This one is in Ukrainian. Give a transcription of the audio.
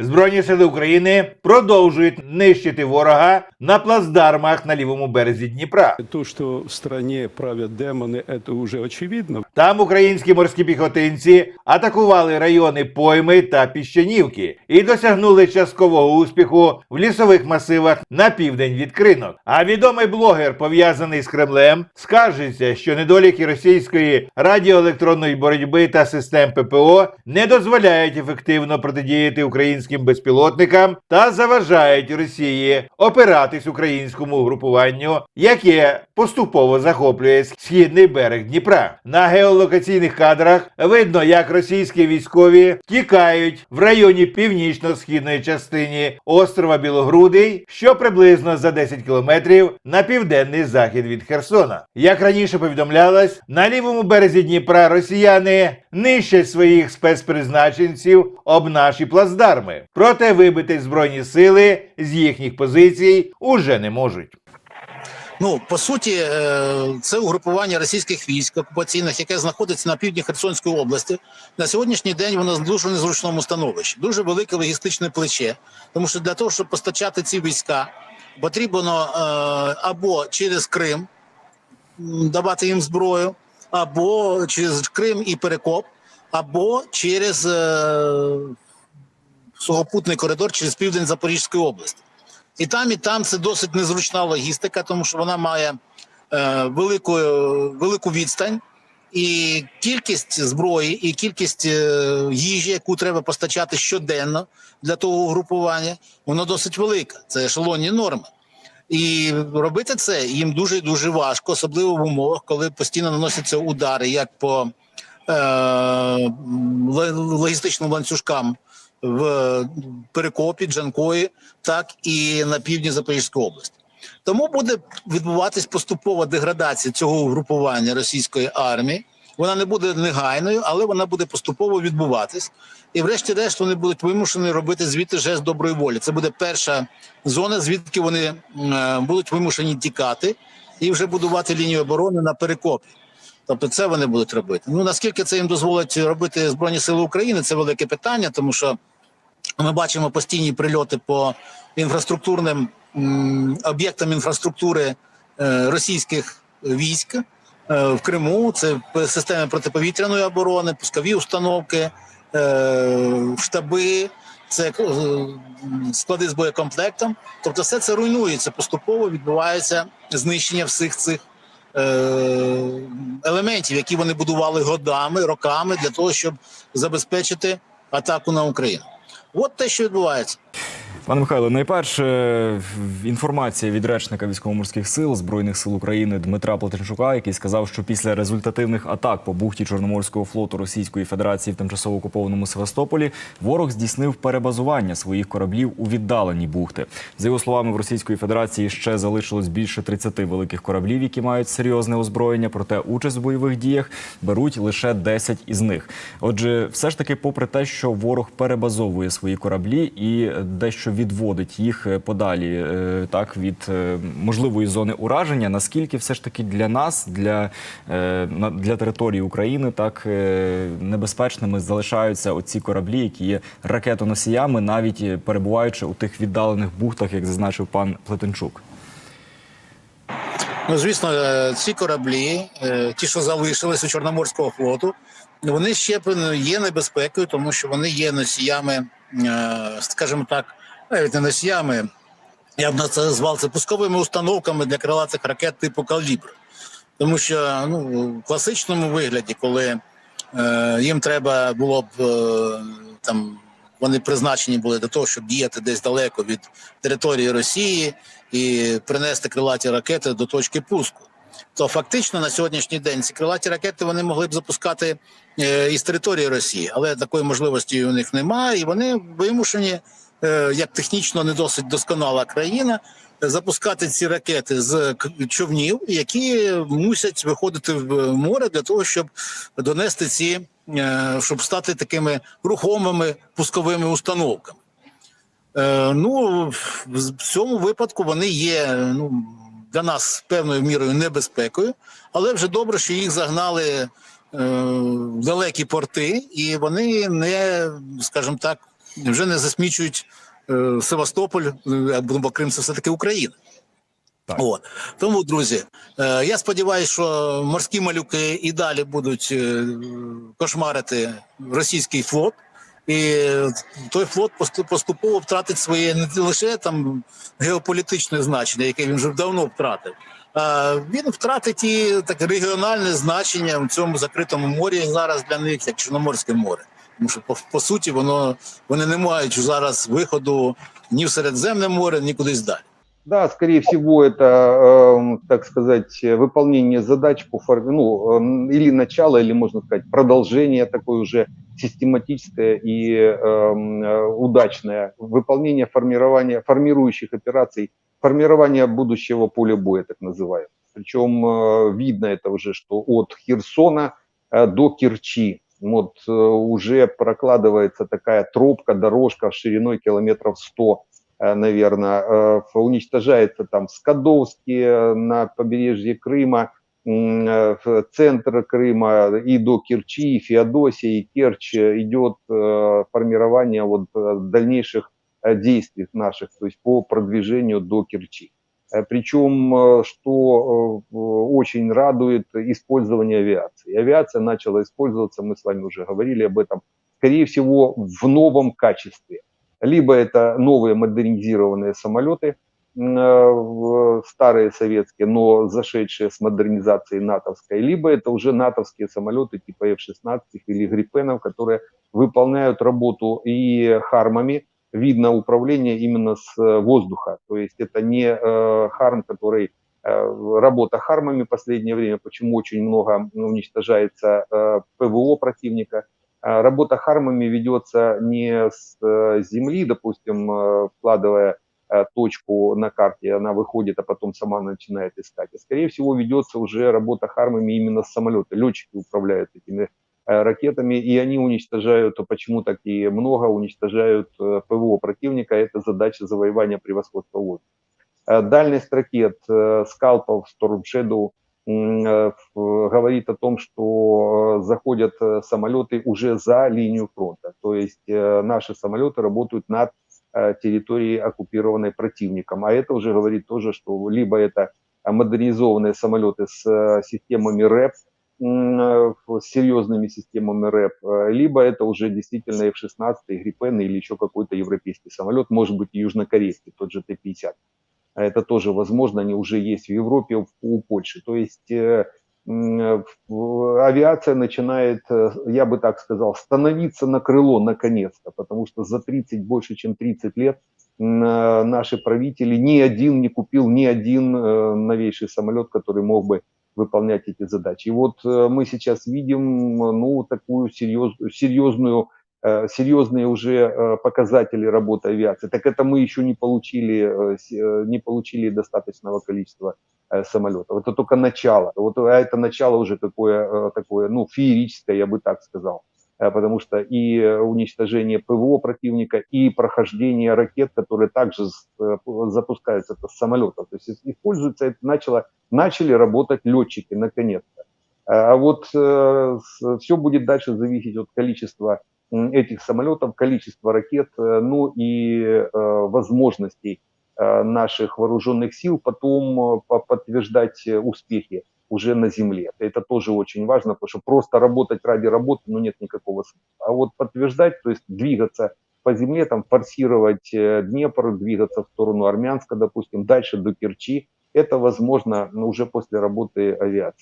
Збройні сили України продовжують нищити ворога на плацдармах на лівому березі Дніпра. То, что в стране правят демоны, это уже очевидно. Там українські морські піхотинці атакували райони Пойми та Піщанівки і досягнули часткового успіху в лісових масивах на південь від кринок. А відомий блогер, пов'язаний з Кремлем, скаржиться, що недоліки російської радіоелектронної боротьби та систем ППО не дозволяють ефективно протидіяти українським безпілотникам та заважають Росії опиратись українському групуванню, яке поступово захоплює східний берег Дніпра. На геолокаційних кадрах видно, як російські військові тікають в районі північно-східної частині острова Білогрудий, що приблизно за 10 кілометрів на південний захід від Херсона. Як раніше повідомлялось, на лівому березі Дніпра росіяни нищать своїх спецпризначенців об наші плацдарми. Проте вибити збройні сили з їхніх позицій уже не можуть. Ну по суті, е, це угрупування російських військ окупаційних, яке знаходиться на півдні Херсонської області. На сьогоднішній день воно в дуже незручному становищі. Дуже велике логістичне плече. Тому що для того, щоб постачати ці війська, потрібно е, або через Крим давати їм зброю, або через Крим і Перекоп, або через е, сухопутний коридор через південь Запорізької області. І там, і там це досить незручна логістика, тому що вона має е, велику, велику відстань, і кількість зброї, і кількість е, їжі, яку треба постачати щоденно для того угрупування, воно досить велика. Це ешелонні норми. І робити це їм дуже і дуже важко, особливо в умовах, коли постійно наносяться удари як по е, логістичним ланцюжкам в Перекопі, Джанкої, так і на півдні Запорізької області. Тому буде відбуватись поступова деградація цього угрупування російської армії. Вона не буде негайною, але вона буде поступово відбуватись. І, врешті-решт, вони будуть вимушені робити звідти жест доброї волі. Це буде перша зона, звідки вони е, будуть вимушені тікати і вже будувати лінію оборони на перекопі. Тобто, це вони будуть робити. Ну наскільки це їм дозволить робити Збройні Сили України, це велике питання, тому що ми бачимо постійні прильоти по інфраструктурним об'єктам інфраструктури е, російських військ е, в Криму. Це системи протиповітряної оборони, пускові установки, е, штаби, це склади з боєкомплектом. Тобто, все це руйнується поступово. Відбувається знищення всіх цих елементів, які вони будували годами, роками для того, щоб забезпечити атаку на Україну. От те, що відбувається. Пане Михайло, найперше інформація від речника військово-морських сил збройних сил України Дмитра Платенчука, який сказав, що після результативних атак по бухті Чорноморського флоту Російської Федерації в тимчасово окупованому Севастополі ворог здійснив перебазування своїх кораблів у віддалені бухти. За його словами, в Російської Федерації ще залишилось більше 30 великих кораблів, які мають серйозне озброєння. Проте участь в бойових діях беруть лише 10 із них. Отже, все ж таки, попри те, що ворог перебазовує свої кораблі і дещо відводить їх е, подалі, е, так від е, можливої зони ураження, наскільки все ж таки для нас, для, для території України, так небезпечними залишаються оці кораблі, які є ракетоносіями, навіть перебуваючи у тих віддалених бухтах, як зазначив пан Плетенчук. Ну, звісно, ці кораблі, ті, що залишились у Чорноморського флоту, вони ще є небезпекою, тому що вони є носіями, скажімо так, навіть не носіями, я б на це назвав це пусковими установками для крилатих ракет типу калібр. Тому що ну, в класичному вигляді, коли е, їм треба було б е, там. Вони призначені були для того, щоб діяти десь далеко від території Росії і принести крилаті ракети до точки пуску. То фактично на сьогоднішній день ці крилаті ракети вони могли б запускати е, із території Росії, але такої можливості у них немає, і вони вимушені, як технічно не досить досконала країна, е, запускати ці ракети з човнів, які мусять виходити в море для того, щоб донести ці, е, щоб стати такими рухомими пусковими установками. Е, ну, в цьому випадку вони є ну, для нас певною мірою небезпекою, але вже добре, що їх загнали е, в далекі порти, і вони не, скажімо так, вже не засмічують е, Севастополь, е, бо Крим це все-таки Україна. Так. От. Тому, друзі, е, я сподіваюся, що морські малюки і далі будуть е, кошмарити російський флот. І той флот поступово втратить своє не лише там геополітичне значення, яке він вже давно втратив. А він втратить і таке регіональне значення в цьому закритому морі зараз для них, як Чорноморське море. Тому що по, по суті воно вони не мають зараз виходу ні в Середземне море, ні кудись далі. Да, скорее всего, это, эм, так сказать, выполнение задач по форме, ну, эм, или начало, или, можно сказать, продолжение такое уже систематическое и эм, э, удачное. Выполнение формирования, формирующих операций, формирование будущего поля боя, так называемого. Причем э, видно это уже, что от Херсона э, до Керчи вот э, уже прокладывается такая тропка, дорожка шириной километров 100 наверное, уничтожается там Скадовский э, на побережье Крыма, э, в центр Крыма и до Керчи, и Феодосия, и Керчь э, идет э, формирование вот э, дальнейших э, действий наших, то есть по продвижению до Керчи. Э, Причем, э, что э, очень радует, использование авиации. Авиация начала использоваться, мы с вами уже говорили об этом, скорее всего, в новом качестве либо это новые модернизированные самолеты, старые советские, но зашедшие с модернизацией натовской, либо это уже натовские самолеты типа F-16 или Гриппенов, которые выполняют работу и хармами, видно управление именно с э, воздуха, то есть это не э, харм, который э, работа хармами в последнее время, почему очень много уничтожается ПВО противника, а, Работа хармами ведется не с земли, допустим, вкладывая точку на карте, она выходит, а потом сама начинает искать. А скорее всего ведется уже работа хармами именно с самолета. Летчики управляют этими ракетами, и они уничтожают, почему так и много, уничтожают э, ПВО противника. Это задача завоевания превосходства воздуха. Э, Дальность ракет, э, скалпов, Storm Shadow э, говорит о том, что э, заходят э, самолеты уже за линию фронта. То есть э, наши самолеты работают над э, территорией, оккупированной противником. А это уже говорит тоже, что либо это э, модернизованные самолеты с э, системами РЭП, э, с серьезными системами РЭП, э, либо это уже действительно F-16, Гриппен или еще какой-то европейский самолет, может быть и южнокорейский, тот же Т-50. А Это тоже возможно, они уже есть в Европе, у Польши. То есть э, э, авиация начинает, э, я бы так сказал, становиться на крыло наконец-то, потому что за 30, больше чем 30 лет э, наши правители, ни один не купил ни один э, новейший самолет, который мог бы выполнять эти задачи. И вот э, мы сейчас видим, э, ну, такую серьез, серьезную э, серьезные уже показатели работы авиации. Так это мы еще не получили, не получили достаточного количества самолетов. Это только начало. Вот а это начало уже такое, такое, ну, феерическое, я бы так сказал. Потому что и уничтожение ПВО противника, и прохождение ракет, которые также запускаются это с самолетов. То есть ис- используется, это начало, начали работать летчики наконец-то. А вот все будет дальше зависеть от количества этих самолетов, количества ракет, э, ну и э, возможностей э, наших вооруженных сил потом э, по- подтверждать э, успехи уже на земле. Это тоже очень важно, потому что просто работать ради работы, ну нет никакого смысла. А вот подтверждать, то есть двигаться по земле, там форсировать э, Днепр, двигаться в сторону Армянска, допустим, дальше до Керчи, это возможно ну, уже после работы авиации.